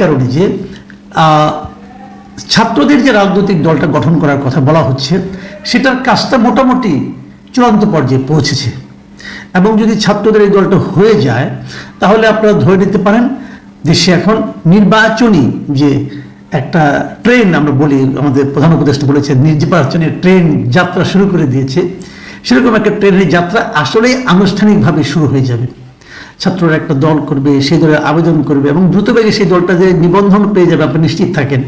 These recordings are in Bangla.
কারণে যে ছাত্রদের যে রাজনৈতিক দলটা গঠন করার কথা বলা হচ্ছে, সেটার কাজটা মোটামুটি চূড়ান্ত পর্যায়ে পৌঁছেছে। এবং যদি ছাত্রদের এই দলটা হয়ে যায়, তাহলে আপনারা ধরে নিতে পারেন দেশে এখন নির্বাচনী যে একটা ট্রেন, আমরা বলি, আমাদের প্রধান উপদেষ্টা বলেছে নির্বাচনের ট্রেন যাত্রা শুরু করে দিয়েছে। সেরকম একটা ট্রেনের যাত্রা আসলেই আনুষ্ঠানিকভাবে শুরু হয়ে যাবে। ছাত্ররা একটা দল করবে, সেই দলের আবেদন করবে এবং দ্রুত বেগে সেই দলটা যে নিবন্ধন পেয়ে যাবে, আপনি নিশ্চিত থাকেন।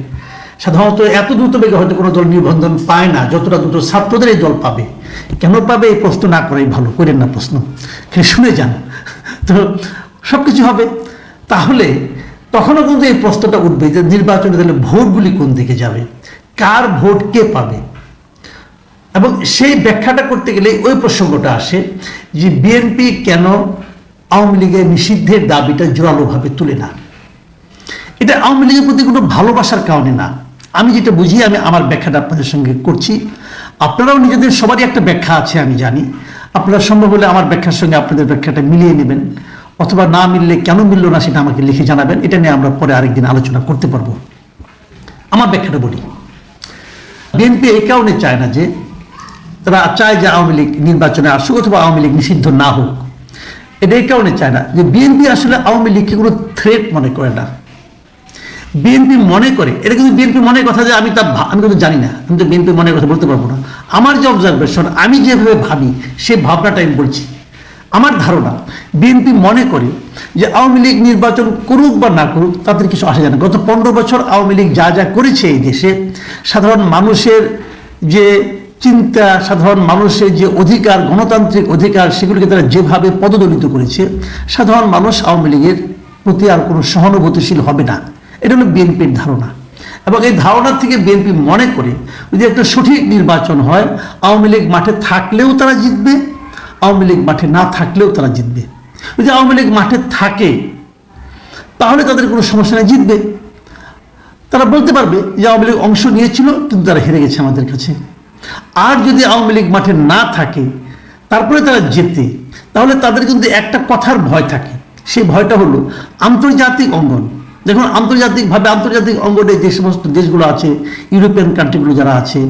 সাধারণত এত দ্রুত বেগে হয়তো কোনো দল নিবন্ধন পায় না, যতটা দ্রুত ছাত্রদের এই দল পাবে। কেন পাবে, এই প্রশ্ন না করাই ভালো, করেন না প্রশ্ন। শুনে যান। তো সব কিছু হবে। তাহলে তখনও কিন্তু এই প্রশ্নটা উঠবে যে নির্বাচনে তাহলে ভোটগুলি কোন দিকে যাবে, কার ভোট কে পাবে। এবং সেই ব্যাখ্যাটা করতে গেলে ওই প্রসঙ্গটা আসে যে বিএনপি কেন আওয়ামী লীগের নিষিদ্ধের দাবিটা জোরালোভাবে তুলে না। এটা আওয়ামী লীগের প্রতি কোনো ভালোবাসার কারণে না। আমি যেটা বুঝি, আমি আমার ব্যাখ্যাটা আপনাদের সঙ্গে করছি। আপনারাও নিজেদের সবারই একটা ব্যাখ্যা আছে, আমি জানি। আপনারা সম্ভব হলে আমার ব্যাখ্যার সঙ্গে আপনাদের ব্যাখ্যাটা মিলিয়ে নেবেন। অথবা না মিললে কেন মিলল না সেটা আমাকে লিখে জানাবেন। এটা নিয়ে আমরা পরে আরেকদিন আলোচনা করতে পারব। আমার ব্যাখ্যাটা বলি। বিএনপি এই কারণে চায় না যে, তারা চায় যে আওয়ামী লীগ নির্বাচনে আসুক অথবা আওয়ামী লীগ নিষিদ্ধ না হোক। এটা এই কারণে চায় না যে বিএনপি আসলে আওয়ামী লীগকে কোনো থ্রেট মনে করে না। বিএনপি মনে করে, এটা কিন্তু বিএনপি মনে কথা যে আমি তা আমি কিন্তু জানি না, আমি তো বিএনপি মনের কথা বলতে পারব না। আমার যে অবজারভেশন আমি যেভাবে ভাবি, সে ভাবনাটা আমি বলছি। আমার ধারণা, বিএনপি মনে করে যে আওয়ামী লীগ নির্বাচন করুক বা না করুক, তাদের কিছু আসে যায় না। গত পনেরো বছর আওয়ামী লীগ যা যা করেছে এই দেশে, সাধারণ মানুষের যে চিন্তা সাধারণ মানুষের যে অধিকার, গণতান্ত্রিক অধিকার, সেগুলিকে তারা যেভাবে পদদলিত করেছে, সাধারণ মানুষ আওয়ামী লীগের প্রতি আর কোনো সহানুভূতিশীল হবে না। এটা হলো বিএনপির ধারণা। এবং এই ধারণা থেকে বিএনপি মনে করে যদি একটা সঠিক নির্বাচন হয়, আওয়ামী লীগ মাঠে থাকলেও তারা জিতবে, আওয়ামী লীগ মাঠে না থাকলেও তারা জিতবে। যদি আওয়ামী লীগ মাঠে থাকে, তাহলে তাদের কোনো সমস্যা নেই, জিতবে। তারা বলতে পারবে যে আওয়ামী লীগ অংশ নিয়েছিল, কিন্তু তারা হেরে গেছে আমাদের কাছে। আর যদি আওয়ামী লীগ মাঠে না থাকে, তারপরে তারা জেতে, তাহলে তাদের কিন্তু একটা কথার ভয় থাকে। সেই ভয়টা হলো আন্তর্জাতিক অঙ্গন। দেখুন, আন্তর্জাতিকভাবে আন্তর্জাতিক অঙ্গনে যে সমস্ত দেশগুলো আছে, ইউরোপিয়ান কান্ট্রিগুলো যারা আছে,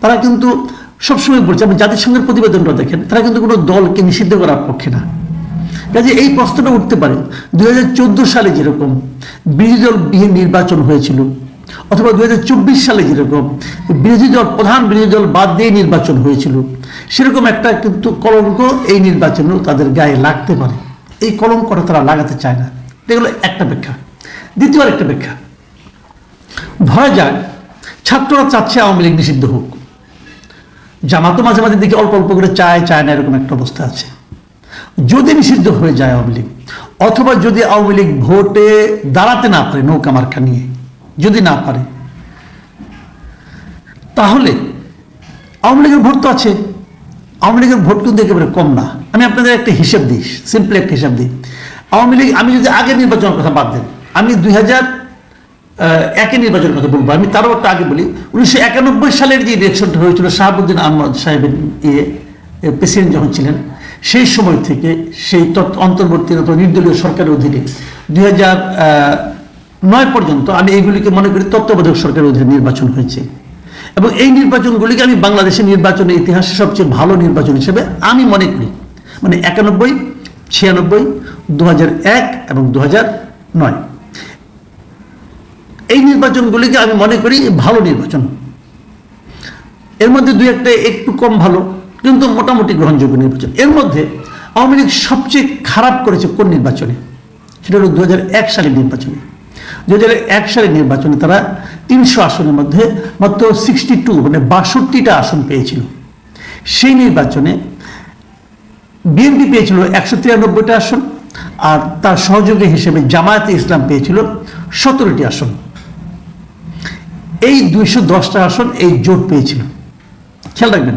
তারা কিন্তু সবসময় বলছে আপনি জাতিসংঘের প্রতিবেদনটা দেখেন, তারা কিন্তু কোনো দলকে নিষিদ্ধ করার পক্ষে না। কাজে এই প্রশ্নটা উঠতে পারে, দুই হাজার চোদ্দ সালে যেরকম বিরোধী দল বিহীন নির্বাচন হয়েছিল অথবা দুই হাজার চব্বিশ সালে যেরকম বিরোধী দল, প্রধান বিরোধী দল বাদ দিয়ে নির্বাচন হয়েছিল, সেরকম একটা কিন্তু কলঙ্ক এই নির্বাচনেও তাদের গায়ে লাগতে পারে। এই কলঙ্কটা তারা লাগাতে চায় না। এগুলো একটা ব্যাখ্যা। দ্বিতীয় আরেকটা ব্যাখ্যা। ধরা যাক, ছাত্ররা চাচ্ছে আওয়ামী লীগ নিষিদ্ধ হোক। জামাতও মাঝে মাঝে দেখি অল্প অল্প করে চায় চায় না, এরকম একটা অবস্থা আছে। যদি নিষিদ্ধ হয়ে যায় আওয়ামী লীগ, অথবা যদি আওয়ামী লীগ ভোটে দাঁড়াতে না পারে নৌকা মার্কা নিয়ে যদি না পারে। তাহলে আওয়ামী লীগের ভোট তো আছে। আওয়ামী লীগের ভোট কিন্তু একেবারে কম না। আমি আপনাদের একটা হিসেব দিই সিম্পল একটা হিসাব দিই। আওয়ামী লীগ, আমি যদি আগের নির্বাচনের কথা বাদ দেন, আমি দুই হাজার একে নির্বাচনের কথা বলব। আমি তারও একটা আগে বলি, উনিশশো একানব্বই সালের যে ইলেকশনটা হয়েছিল, শাহাবুদ্দিন আহমদ সাহেবের ইয়ে প্রেসিডেন্ট যখন ছিলেন, সেই সময় থেকে সেই তৎ- অন্তর্বর্তীরত নির্দলীয় সরকারের অধীনে দুই হাজার নয় পর্যন্ত আমি এইগুলিকে মনে করি তত্ত্বাবধায়ক সরকারের অধীনে নির্বাচন হয়েছে। এবং এই নির্বাচনগুলিকে আমি বাংলাদেশের নির্বাচনের ইতিহাসে সবচেয়ে ভালো নির্বাচন হিসেবে আমি মনে করি। মানে একানব্বই, ছিয়ানব্বই দু এক এবং দু নয়। এই নির্বাচনগুলিকে আমি মনে করি ভালো নির্বাচন। এর মধ্যে দুই একটা একটু কম ভালো, কিন্তু মোটামুটি গ্রহণযোগ্য নির্বাচন। এর মধ্যে আওয়ামী লীগ সবচেয়ে খারাপ করেছে কোন নির্বাচনে? সেটা হলো দু সালের নির্বাচনে। দু হাজার এক সালের নির্বাচনে তারা তিনশো আসনের মধ্যে মাত্র সিক্সটি টু মানে বাষট্টিটা আসন পেয়েছিল। সেই নির্বাচনে বিএনপি পেয়েছিল একশো তিরানব্বইটা আসন আর তার সহযোগী হিসেবে জামায়াতে ইসলাম পেয়েছিল সতেরোটি আসন। এই দুইশো দশটা আসন এই জোট পেয়েছিল। খেয়াল রাখবেন।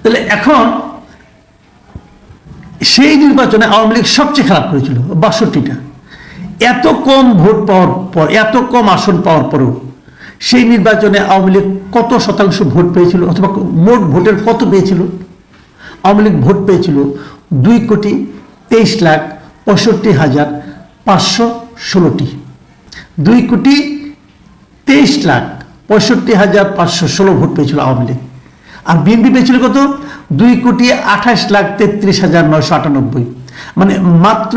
তাহলে এখন সেই নির্বাচনে আওয়ামী লীগ সবচেয়ে খারাপ করেছিল, বাষট্টিটা। এত কম ভোট পাওয়ার পর, এত কম আসন পাওয়ার পরেও সেই নির্বাচনে আওয়ামী লীগ কত শতাংশ ভোট পেয়েছিল অথবা মোট ভোটের কত পেয়েছিল? আওয়ামী লীগ ভোট পেয়েছিল দুই কোটি তেইশ লাখ পঁয়ষট্টি হাজার পাঁচশো ষোলোটি। দুই কোটি তেইশ লাখ পঁয়ষট্টি হাজার পাঁচশো ষোলো ভোট পেয়েছিল আওয়ামী লীগ। আর বিএনপি পেয়েছিল কত? দুই কোটি আঠাশ লাখ তেত্রিশ হাজার নয়শো আটানব্বই। মানে মাত্র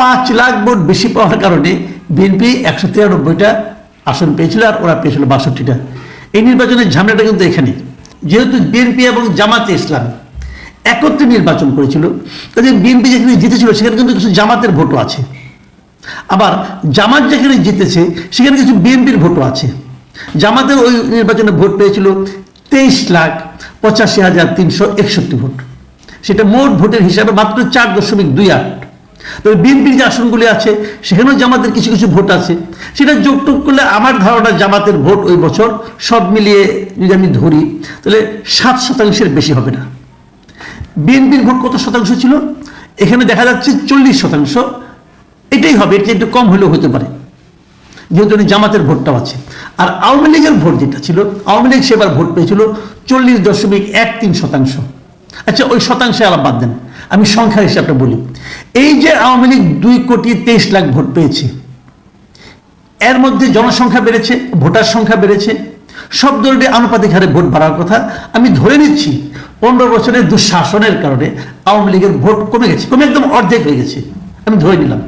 পাঁচ লাখ ভোট বেশি পাওয়ার কারণে বিএনপি একশো তিরানব্বইটা আসন পেয়েছিল আর ওরা পেয়েছিল বাষট্টিটা। এই নির্বাচনের ঝামেলাটা কিন্তু এখানে। যেহেতু বিএনপি এবং জামাতে ইসলাম একত্রে নির্বাচন করেছিল কাজে বিএনপি যেখানে জিতেছিল, সেখানে কিন্তু কিছু জামাতের ভোটও আছে। আবার জামাত যেখানে জিতেছে, সেখানে কিছু বিএনপির ভোটও আছে। জামাতের ওই নির্বাচনে ভোট পেয়েছিল তেইশ লাখ পঁচাশি হাজার তিনশো একষট্টি ভোট। সেটা মোট ভোটের হিসাবে মাত্র চার দশমিক দুই আট। তবে বিএনপির যে আসনগুলি আছে, সেখানেও জামাতের কিছু কিছু ভোট আছে। সেটা যোগটুক করলে আমার ধারণা জামাতের ভোট ওই বছর সব মিলিয়ে যদি আমি ধরি, তাহলে সাত শতাংশের বেশি হবে না। বিএনপির ভোট কত শতাংশ ছিল? এখানে দেখা যাচ্ছে চল্লিশ শতাংশ। এটাই হবে, এটা একটু কম হলেও হতে পারে। যেহেতু জামাতের ভোটটাও আছে। আর আওয়ামী লীগের ভোট যেটা ছিল, আওয়ামী লীগ সেবার ভোট পেয়েছিল চল্লিশ দশমিক এক তিন শতাংশ। আচ্ছা ওই শতাংশে আলাপ বাদ দেন। আমি সংখ্যার হিসাবটা বলি। এই যে আওয়ামী লীগ দুই কোটি তেইশ লাখ ভোট পেয়েছে, এর মধ্যে জনসংখ্যা বেড়েছে, ভোটার সংখ্যা বেড়েছে, সব দলের আনুপাতিক হারে ভোট বাড়ার কথা আমি ধরে নিচ্ছি, পনেরো বছরের দুঃশাসনের কারণে আওয়ামী লীগের ভোট কমে গেছে, কমে একদম অর্ধেক হয়ে গেছে, আমি ধরে নিলাম।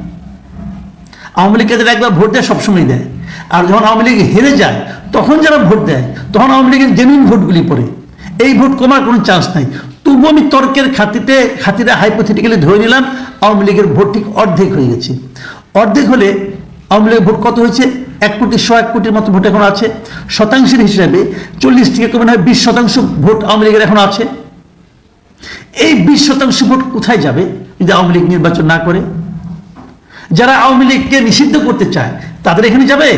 আওয়ামী লীগকে যারা একবার ভোট দেয় সবসময় দেয়। আর যখন আওয়ামী লীগ হেরে যায়, তখন যারা ভোট দেয়, তখন আওয়ামী লীগের জেনুইন ভোটগুলি পড়ে। এই ভোট কমার কোনো চান্স নাই। তবুও আমি তর্কের খাতিতে, খাতিরে হাইপোথেটিক্যালি ধরে নিলাম, আওয়ামী লীগের ভোট ঠিক অর্ধেক হয়ে গেছে। অর্ধেক হলে আওয়ামী লীগের ভোট কত হয়েছে? এক কোটি, শ এক কোটির মতো ভোট এখন আছে। শতাংশের হিসাবে চল্লিশ থেকে কমে হয় বিশ শতাংশ ভোট আওয়ামী লীগের এখন আছে। এই বিশ শতাংশ ভোট কোথায় যাবে যদি আওয়ামী লীগ নির্বাচন না করে? যারা আওয়ামী লীগকে নিষিদ্ধ করতে চায়, তাদের এখানে যাবে?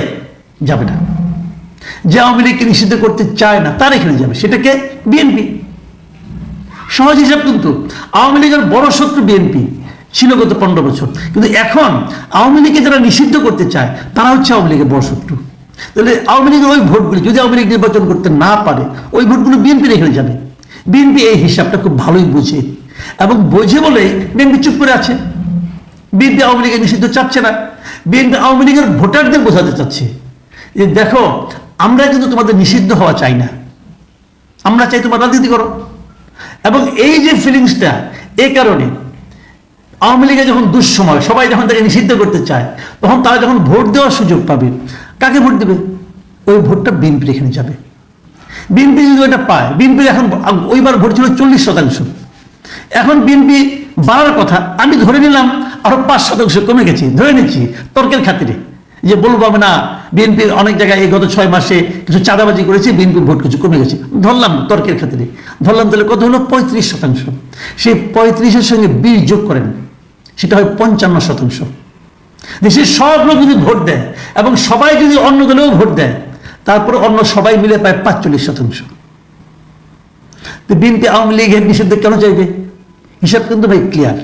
যাবে না। যে আওয়ামী লীগকে নিষিদ্ধ করতে চায় না, তার এখানে যাবে। সেটাকে বিএনপি। সহজ হিসাব কিন্তু আওয়ামী লীগের বড় শত্রু বিএনপি, ছিল গত পনেরো বছর। কিন্তু এখন আওয়ামী লীগকে যারা নিষিদ্ধ করতে চায়, তারা হচ্ছে আওয়ামী লীগের বড় শত্রু। তাহলে আওয়ামী লীগের ওই ভোটগুলি যদি আওয়ামী লীগ নির্বাচন করতে না পারে, ওই ভোটগুলো বিএনপির এখানে যাবে। বিএনপি এই হিসাবটা খুব ভালোই বোঝে এবং বোঝে বলে বিএনপি চুপ করে আছে। বিএনপি আওয়ামী লীগের নিষিদ্ধ চাচ্ছে না। বিএনপি আওয়ামী লীগের ভোটারদের বোঝাতে চাচ্ছে যে দেখো, আমরা কিন্তু তোমাদের নিষিদ্ধ হওয়া চাই না। আমরা চাই তোমার রাজনীতি করো। এবং এই যে ফিলিংসটা এই কারণে আওয়ামী লীগের যখন দুঃসময়, সবাই যখন তাকে নিষিদ্ধ করতে চায়, তখন তারা যখন ভোট দেওয়ার সুযোগ পাবে, কাকে ভোট দেবে? ওই ভোটটা বিএনপির এখানে যাবে। বিএনপি যদি ওটা পায় বিএনপির এখন ওইবার ভোট ছিল চল্লিশ শতাংশ। এখন বিএনপি বাড়ার কথা, আমি ধরে নিলাম আরও পাঁচ শতাংশ কমে গেছি, ধরে নিচ্ছি তর্কের খাতিরে। যে বলব আমি না, বিএনপির অনেক জায়গায় এই গত ছয় মাসে কিছু চাঁদাবাজি করেছে বিএনপি ভোট কিছু কমে গেছে। ধরলাম তর্কের ক্ষেত্রে ধরলাম তাহলে কত হলো? পঁয়ত্রিশ শতাংশ। সেই পঁয়ত্রিশের সঙ্গে বিশ যোগ করেন, সেটা হয় পঞ্চান্ন শতাংশ। দেশের সব লোক যদি ভোট দেয় এবং সবাই যদি অন্য দলেও ভোট দেয়, তারপরে অন্য সবাই মিলে পায় পাঁচচল্লিশ শতাংশ। তো বিএনপি আওয়ামী লীগের নিষিদ্ধ কেন চাইবে? হিসাব কিন্তু ভাই ক্লিয়ার